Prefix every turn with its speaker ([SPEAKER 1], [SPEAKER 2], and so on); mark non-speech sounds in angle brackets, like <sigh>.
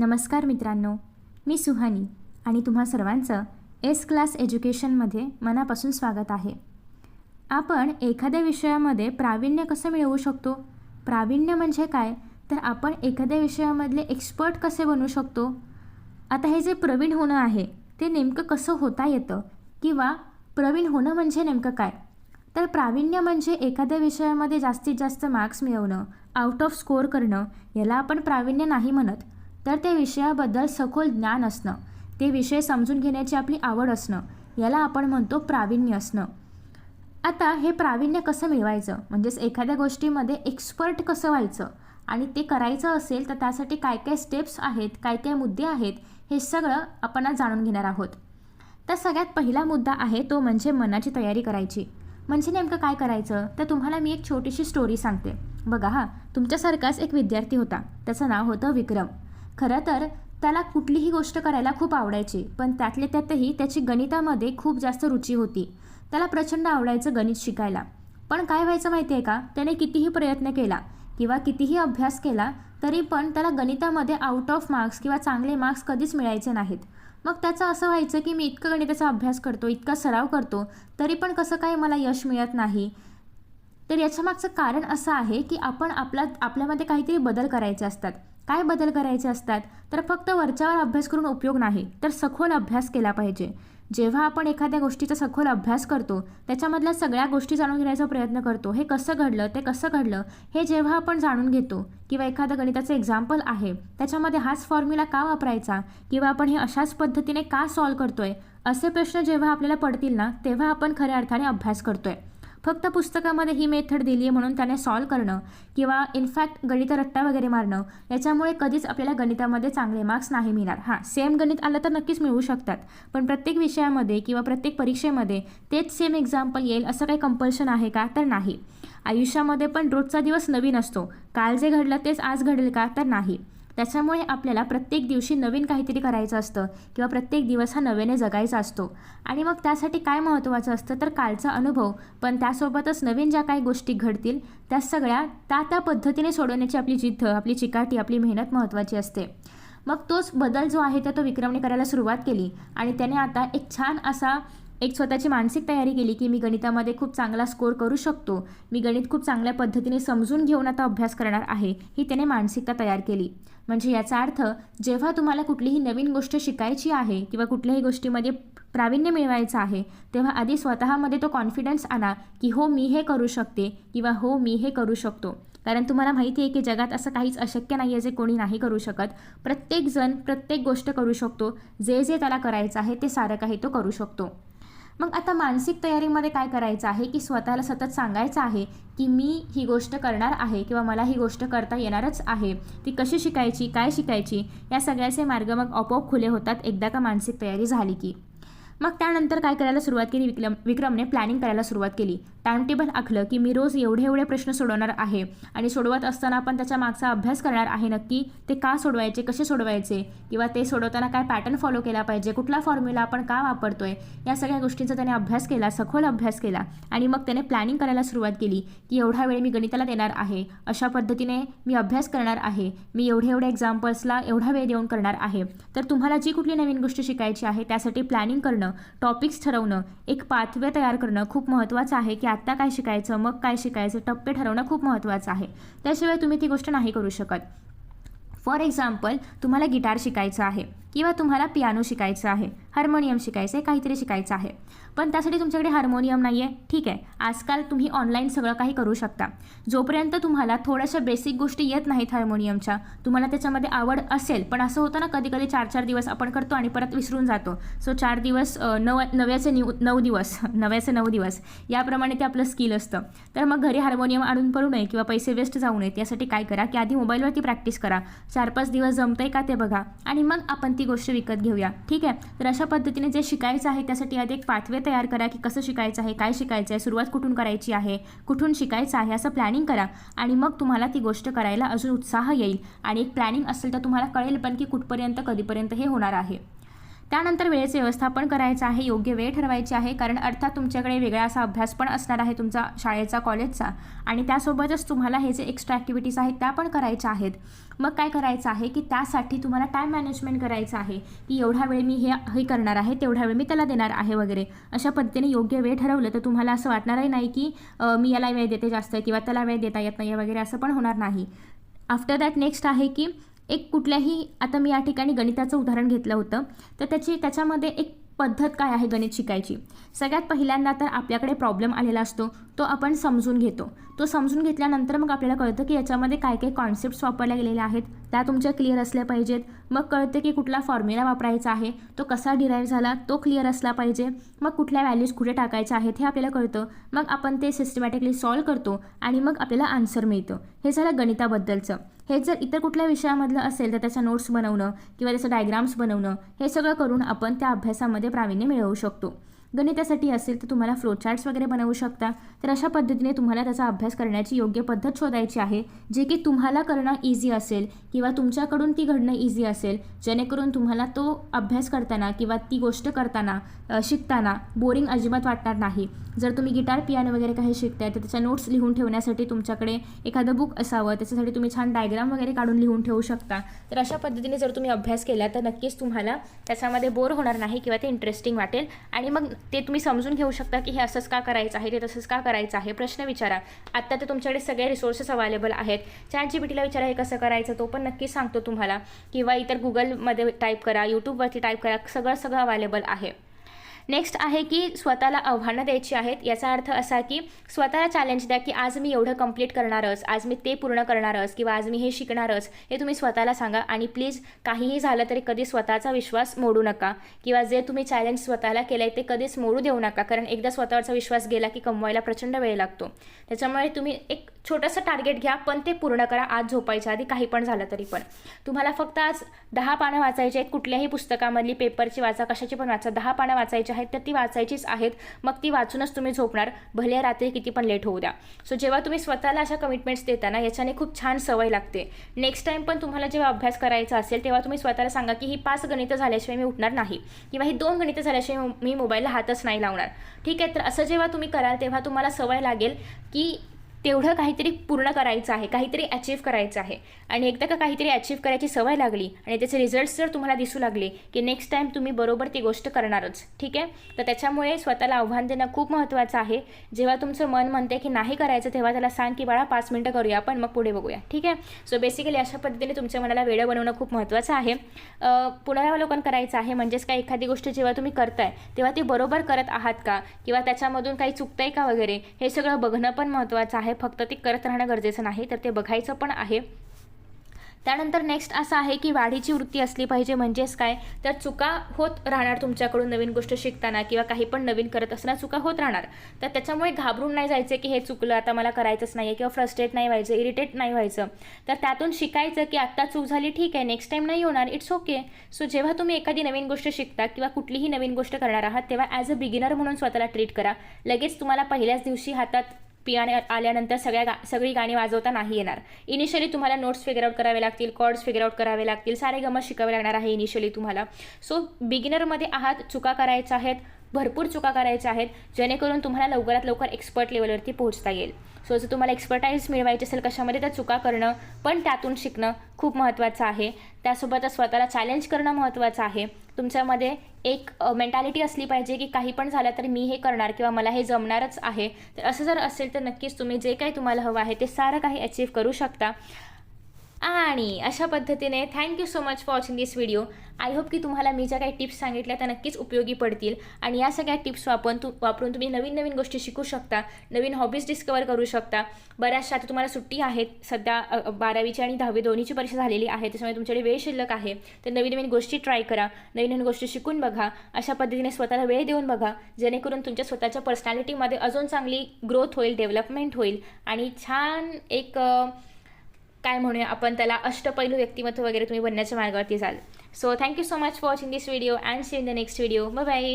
[SPEAKER 1] नमस्कार मित्रांनो मी सुहानी आणि तुम्हा सर्वांचं एस क्लास एज्युकेशनमध्ये मनापासून स्वागत आहे. आपण एखाद्या विषयामध्ये प्रावीण्य कसं मिळवू शकतो? प्रावीण्य म्हणजे काय? तर आपण एखाद्या विषयामधले एक्सपर्ट कसे बनू शकतो? आता हे जे प्रवीण होणं आहे ते नेमकं कसं होता येतं? किंवा प्रवीण होणं म्हणजे नेमकं काय? तर प्रावीण्य म्हणजे एखाद्या विषयामध्ये जास्तीत जास्त मार्क्स मिळवणं आउट ऑफ स्कोअर करणं याला आपण प्रावीण्य नाही म्हणत. तर त्या विषयाबद्दल सखोल ज्ञान असणं ते विषय समजून घेण्याची आपली आवड असणं याला आपण म्हणतो प्रावीण्य असणं. आता हे प्रावीण्य कसं मिळवायचं? म्हणजेच एखाद्या गोष्टीमध्ये एक्सपर्ट कसं व्हायचं? आणि ते करायचं असेल तर त्यासाठी काय काय स्टेप्स आहेत काय काय मुद्दे आहेत हे सगळं आपण आज जाणून घेणार आहोत. तर सगळ्यात पहिला मुद्दा आहे तो म्हणजे मनाची तयारी करायची. म्हणजे नेमकं काय करायचं? तर तुम्हाला मी एक छोटीशी स्टोरी सांगते. बघा हा तुमच्यासारखाच एक विद्यार्थी होता. त्याचं नाव होतं विक्रम. खरं तर त्याला कुठलीही गोष्ट करायला खूप आवडायची पण त्यातल्या त्यातही त्याची गणितामध्ये खूप जास्त रुची होती. त्याला प्रचंड आवडायचं गणित शिकायला. पण काय व्हायचं माहिती आहे का? त्याने कितीही प्रयत्न केला किंवा कितीही अभ्यास केला तरी पण त्याला गणितामध्ये आउट ऑफ मार्क्स किंवा चांगले मार्क्स कधीच मिळायचे नाहीत. मग त्याचं असं व्हायचं की मी इतकं गणिताचा अभ्यास करतो इतका सराव करतो तरी पण कसं काय मला यश मिळत नाही? तर याच्यामागचं कारण असं आहे की आपण आपला आपल्यामध्ये काहीतरी बदल करायचे असतात. काय बदल करायचे असतात? तर फक्त वरच्यावर अभ्यास करून उपयोग नाही तर सखोल अभ्यास केला पाहिजे. जेव्हा आपण एखाद्या गोष्टीचा सखोल अभ्यास करतो त्याच्यामधल्या सगळ्या गोष्टी जाणून घेण्याचा प्रयत्न करतो. हे कसं घडलं ते कसं घडलं हे जेव्हा आपण जाणून घेतो किंवा एखादं गणिताचं एक्झाम्पल आहे त्याच्यामध्ये हाच फॉर्म्युला का वापरायचा? किंवा आपण हे अशाच पद्धतीने का सॉल्व करतोय? असे प्रश्न जेव्हा आपल्याला पडतील ना तेव्हा आपण खऱ्या अर्थाने अभ्यास करतोय. फक्त पुस्तकामध्ये ही मेथड दिली आहे म्हणून त्याने सॉल्व करणं किंवा इनफॅक्ट गणित रट्टा वगैरे मारणं याच्यामुळे कधीच आपल्याला गणितामध्ये चांगले मार्क्स नाही मिळणार. हां सेम गणित आलं तर नक्कीच मिळू शकतात. पण प्रत्येक विषयामध्ये किंवा प्रत्येक परीक्षेमध्ये तेच सेम एक्झाम्पल येईल असं काही कंपल्शन आहे का? तर नाही. आयुष्यामध्ये पण रोजचा दिवस नवीन असतो. काल जे घडलं तेच आज घडेल का? तर नाही. त्याच्यामुळे आपल्याला प्रत्येक दिवशी नवीन काहीतरी करायचं असतं किंवा प्रत्येक दिवस हा नव्याने जगायचा असतो. आणि मग त्यासाठी काय महत्त्वाचं असतं तर कालचा अनुभव पण त्यासोबतच नवीन ज्या काही गोष्टी घडतील त्या सगळ्या त्या त्या पद्धतीने सोडवण्याची आपली जिद्द आपली चिकाटी आपली मेहनत महत्त्वाची असते. मग तोच बदल जो आहे तर तो विक्रमने करायला सुरुवात केली. आणि त्याने आता एक छान असा एक स्वतःची मानसिक तयारी केली की मी गणितामध्ये खूप चांगला स्कोर करू शकतो. मी गणित खूप चांगल्या पद्धतीने समजून घेऊन आता अभ्यास करणार आहे ही त्याने मानसिकता तयार केली. म्हणजे याचा अर्थ जेव्हा तुम्हाला कुठलीही नवीन गोष्ट शिकायची आहे किंवा कुठल्याही गोष्टीमध्ये प्रावीण्य मिळवायचं आहे तेव्हा आधी स्वतःमध्ये तो कॉन्फिडन्स आणा की हो मी हे करू शकते किंवा हो मी हे करू शकतो. कारण तुम्हाला माहिती आहे की जगात असं काहीच अशक्य नाही आहे जे कोणी नाही करू शकत. प्रत्येकजण प्रत्येक गोष्ट करू शकतो. जे जे त्याला करायचं आहे ते सारं काही तो करू शकतो. मग आता मानसिक तयारीमध्ये काय करायचं आहे की स्वतःला सतत सांगायचं आहे की मी ही गोष्ट करणार आहे किंवा मला ही गोष्ट करता येणारच आहे? ती कशी शिकायची? काय शिकायची? या सगळ्याचे मार्ग मग आपोआप खुले होतात एकदा का मानसिक तयारी झाली की. मग त्यानंतर काय करायला सुरुवात केली? विक्रम विक्रमने प्लॅनिंग करायला सुरुवात केली. टाइम टेबल आखलं की मी रोज एवढे एवढे प्रश्न सोडवणार आहे. आणि सोडवत असताना आपण त्याच्या मागचा अभ्यास करणार आहे नक्की. ते का सोडवायचे कसे सोडवायचे? किंवा ते सोडवताना काय पॅटर्न फॉलो केला पाहिजे? कुठला फॉर्म्युला आपण का वापरतोय? या सगळ्या गोष्टींचा त्याने अभ्यास केला सखोल अभ्यास केला. आणि मग त्याने प्लॅनिंग करायला सुरुवात केली की एवढा वेळ मी गणिताला देणार आहे. अशा पद्धतीने मी अभ्यास करणार आहे. मी एवढे एवढे एक्झाम्पल्सला एवढा वेळ देऊन करणार आहे. तर तुम्हाला जी कुठली नवीन गोष्ट शिकायची आहे त्यासाठी प्लॅनिंग करणं टॉपिक्स ठरवणं एक पाथवे तयार करणं खूप महत्त्वाचं आहे की आत्ता काय शिकायचं मग काय शिकायचं टप्पे ठरवणं खूप महत्त्वाचं आहे. त्याशिवाय तुम्ही ती गोष्ट नाही करू शकत. फॉर एक्झाम्पल तुम्हाला गिटार शिकायचं आहे. किंवा तुम्हाला पियानो शिकायचं आहे हार्मोनियम शिकायचं आहे काहीतरी शिकायचं आहे. पण त्यासाठी तुमच्याकडे हार्मोनियम नाही आहे ठीक आहे. आजकाल तुम्ही ऑनलाईन सगळं काही करू शकता. जोपर्यंत तुम्हाला थोड्याशा बेसिक गोष्टी येत नाहीत हार्मोनियमच्या तुम्हाला त्याच्यामध्ये आवड असेल पण असं होतं ना कधी कधी चार चार दिवस आपण करतो आणि परत विसरून जातो. सो चार दिवस नव नव्याचे निव नऊ दिवस <laughs> नव्याचे नऊ दिवस याप्रमाणे ते आपलं स्किल असतं. तर मग घरी हार्मोनियम आणून पडू नये किंवा पैसे वेस्ट जाऊ नयेत यासाठी काय करा? की आधी मोबाईलवरती प्रॅक्टिस करा. चार पाच दिवस जमतंय का ते बघा. आणि मग आपण ती गोष्ट विकत घेऊया. ठीक आहे? तर अशा पद्धतीने जे शिकायचं आहे त्यासाठी आधी एक पाथवे तयार करा की कसं शिकायचं आहे काय शिकायचं आहे सुरुवात कुठून करायची आहे कुठून शिकायचं आहे असं प्लॅनिंग करा. आणि मग तुम्हाला ती गोष्ट करायला अजून उत्साह येईल. आणि एक प्लॅनिंग असेल तर तुम्हाला कळेल पण की कुठपर्यंत कधीपर्यंत हे होणार आहे. त्यानंतर वेळेचे व्यवस्थापन करायचं आहे योग्य वेळ ठरवायची आहे कारण अर्थात तुमच्याकडे वेगळा असा अभ्यास पण असणार आहे तुमचा शाळेचा कॉलेजचा. आणि त्यासोबतच तुम्हाला हे जे एक्स्ट्रा ॲक्टिव्हिटीज आहेत त्या पण करायच्या आहेत. मग काय करायचं आहे की त्यासाठी तुम्हाला टाईम मॅनेजमेंट करायचं आहे की एवढा वेळ मी हे हे करणार आहे तेवढा वेळ मी त्याला देणार आहे वगैरे. अशा पद्धतीने योग्य वेळ ठरवलं तर तुम्हाला असं वाटणारही नाही की मी याला वेळ देते जास्त किंवा त्याला वेळ देता येत नाही वगैरे असं पण होणार नाही. आफ्टर दॅट नेक्स्ट आहे की एक कुठल्याही आता मी या ठिकाणी गणिताचं उदाहरण घेतलं होतं तर त्याची त्याच्यामध्ये एक पद्धत काय आहे गणित शिकायची? सगळ्यात पहिल्यांदा तर आपल्याकडे प्रॉब्लेम आलेला असतो तो आपण समजून घेतो. तो समजून घेतल्यानंतर मग आपल्याला कळतं की याच्यामध्ये काय काय कॉन्सेप्ट्स वापरल्या गेलेल्या आहेत त्या तुमच्या क्लिअर असल्या पाहिजेत. मग कळतं की कुठला फॉर्म्युला वापरायचा आहे तो कसा डिराईव्ह झाला तो क्लिअर असला पाहिजे. मग कुठल्या व्हॅल्यूज कुठे टाकायच्या आहेत हे आपल्याला कळतं. मग आपण ते सिस्टमॅटिकली सॉल्व करतो आणि मग आपल्याला आन्सर मिळतं. हे झालं गणिताबद्दलचं. हे जर इतर कुठल्या विषयामधलं असेल तर त्याच्या नोट्स बनवणं किंवा त्याचं डायग्राम्स बनवणं हे सगळं करून आपण त्या अभ्यासामध्ये प्रावीण्य मिळवू शकतो. गणितासाठी असेल तर तुम्हाला फ्लोचार्ट्स वगैरे बनवू शकता. तर अशा पद्धतीने तुम्हाला त्याचा अभ्यास करण्याची योग्य पद्धत शोधायची आहे जे की तुम्हाला करणं इझी असेल किंवा तुमच्याकडून ती घडणं इझी असेल. जेणेकरून तुम्हाला तो अभ्यास करताना किंवा ती गोष्ट करताना शिकताना बोरिंग अजिबात वाटणार नाही. जर तुम्ही गिटार पियानो वगैरे काही शिकताय तर त्याच्या नोट्स लिहून ठेवण्यासाठी तुमच्याकडे एखादं बुक असावं. त्याच्यासाठी तुम्ही छान डायग्राम वगैरे काढून लिहून ठेवू शकता. तर अशा पद्धतीने जर तुम्ही अभ्यास केला तर नक्कीच तुम्हाला त्याच्यामध्ये बोर होणार नाही किंवा ते इंटरेस्टिंग वाटेल. आणि मग ते तुम्ही समजून घेऊ शकता की हे असंच का करायचं आहे ते तसंच का करायचं आहे? प्रश्न विचारा. आत्ता तर तुमच्याकडे सगळे रिसोर्सेस अवेलेबल आहेत. चॅट जी बी टीला विचारा हे कसं करायचं? तो पण नक्कीच सांगतो तुम्हाला. किंवा इतर गुगलमध्ये टाईप करा यूट्यूबवरती टाईप करा सगळं सगळं अवेलेबल आहे. नेक्स्ट आहे की स्वतःला आव्हानं द्यायची आहेत. याचा अर्थ असा की स्वतःला चॅलेंज द्या की आज मी एवढं कंप्लीट करणारच आज मी ते पूर्ण करणारच किंवा आज मी हे शिकणारच हे तुम्ही स्वतःला सांगा आणि प्लीज काहीही झालं तरी कधी स्वतःचा विश्वास मोडू नका किंवा जे तुम्ही चॅलेंज स्वतःला केलं आहे ते कधीच मोडू देऊ नका. कारण एकदा स्वतःवरचा विश्वास गेला की कमवायला प्रचंड वेळ लागतो. त्याच्यामुळे तुम्ही एक छोटंसं टार्गेट घ्या पण ते पूर्ण करा. आज झोपायच्या आधी काही पण झालं तरी पण. तुम्हाला फक्त आज दहा पानं वाचायची आहेत. कुठल्याही पुस्तकामधली पेपरची वाचा कशाची पण वाचा. दहा पानं वाचायची आहेत तर ती वाचायचीच आहेत. मग ती वाचूनच तुम्ही झोपणार. भले रात्री किती पण लेट होऊ द्या. सो जेव्हा तुम्ही स्वतःला अशा कमिटमेंट्स देता ना याच्याने खूप छान सवय लागते. नेक्स्ट टाईम पण तुम्हाला जेव्हा अभ्यास करायचा असेल तेव्हा तुम्ही स्वतःला सांगा की ही पाच गणितं झाल्याशिवाय मी उठणार नाही. किंवा ही दोन गणितं झाल्याशिवाय मी मोबाईलला हातच नाही लावणार. ठीक आहे तर असं जेव्हा तुम्ही कराल तेव्हा तुम्हाला सवय लागेल की तेवढं काहीतरी पूर्ण करायचं आहे काहीतरी अचीव करायचं आहे. आणि एकदा का काहीतरी अचीव करायची सवय लागली आणि त्याचे रिझल्ट्स जर तुम्हाला दिसू लागले की नेक्स्ट टाईम तुम्ही बरोबर ती गोष्ट करणारच ठीक आहे? तर त्याच्यामुळे स्वतःला आव्हान देणं खूप महत्त्वाचं आहे. जेव्हा तुमचं मन म्हणते की नाही करायचं तेव्हा त्याला सांग की बाळा पाच मिनटं करूया आपण मग पुढे बघूया. ठीक आहे? सो बेसिकली अशा पद्धतीने तुमच्या मनाला वेळ बनवणं खूप महत्त्वाचं आहे. पुनरावलोकन करायचं आहे म्हणजेच काय एखादी गोष्ट जेव्हा तुम्ही करताय तेव्हा ती बरोबर करत आहात का? किंवा त्याच्यामधून काही चुकतंय का वगैरे? हे सगळं बघणं पण महत्त्वाचं आहे. फक्त ते करत राहणं गरजेचं नाही तर ते बघायचं पण आहे. त्यानंतर नेक्स्ट असं आहे की वाढीची वृत्ती असली पाहिजे म्हणजेच काय? तर चुका होत राहणार तुमच्याकडून नवीन गोष्ट शिकताना किंवा काही पण नवीन करत असताना चुका होत राहणार. तर त्याच्यामुळे घाबरून नाही जायचं की हे चुकलं आता मला करायचंच नाही आहे किंवा फ्रस्ट्रेट नाही व्हायचं इरिटेट नाही व्हायचं. तर त्यातून शिकायचं की आत्ता चूक झाली ठीक आहे नेक्स्ट टाईम नाही होणार इट्स ओके सो जेव्हा तुम्ही एखादी नवीन गोष्ट शिकता किंवा कुठलीही नवीन गोष्ट करणार आहात तेव्हा ॲज अ बिगिनर म्हणून स्वतःला ट्रीट करा. लगेच तुम्हाला पहिल्याच दिवशी हातात पियाने आल्यानंतर सगळ्या गा सगळी गाणी वाजवता नाही येणार. इनिशियली तुम्हाला नोट्स फिगर आउट करावे लागतील कॉर्ड्स फिगर आउट करावे लागतील सारे गमत शिकावे लागणार आहे इनिशियली तुम्हाला. सो बिगिनरमध्ये आहात चुका करायच्या आहेत भरपूर चुका करायच्या आहेत जेणेकरून तुम्हाला लवकरात लवकर एक्सपर्ट लेवलवरती पोहोचता येईल. सो जर तुम्हाला एक्सपर्टाईज मिळवायची असेल कशामध्ये तर चुका करणं पण त्यातून शिकणं खूप महत्त्वाचं आहे. त्यासोबतच स्वतःला चॅलेंज करणं महत्त्वाचं आहे. तुमच्यामध्ये एक मेंटॅलिटी असली पाहिजे की काही पण झालं तर मी हे करणार किंवा मला हे जमणारच आहे. तर असं जर असेल तर नक्कीच तुम्ही जे काही तुम्हाला हवं आहे ते सारं काही अचीव करू शकता. आणि अशा पद्धतीने thank you so much for watching this video I hope की तुम्हाला मी ज्या काही टिप्स सांगितल्या त्या नक्कीच उपयोगी पडतील. आणि या सगळ्या टिप्स वापरून तू वापरून तुम्ही नवीन नवीन गोष्टी शिकू शकता नवीन हॉबीज डिस्कवर करू शकता. बऱ्याचशा आता तुम्हाला सुट्टी आहेत. सध्या बारावीची आणि दहावी दोन्हीची परीक्षा झालेली आहे. त्याच्यामुळे तुमच्याकडे वेळ शिल्लक आहे. तर नवीन नवीन गोष्टी ट्राय करा. नवीन नवीन गोष्टी शिकून बघा. अशा पद्धतीने स्वतःला वेळ देऊन बघा. जेणेकरून तुमच्या स्वतःच्या पर्सनॅलिटीमध्ये अजून चांगली ग्रोथ होईल डेव्हलपमेंट होईल. आणि छान एक काय म्हणूया आपण त्याला अष्टपैलू व्यक्तिमत्व वगैरे तुम्ही बनण्याच्या मार्गावरती जाल. So thank you so much for watching this video and see in the next video bye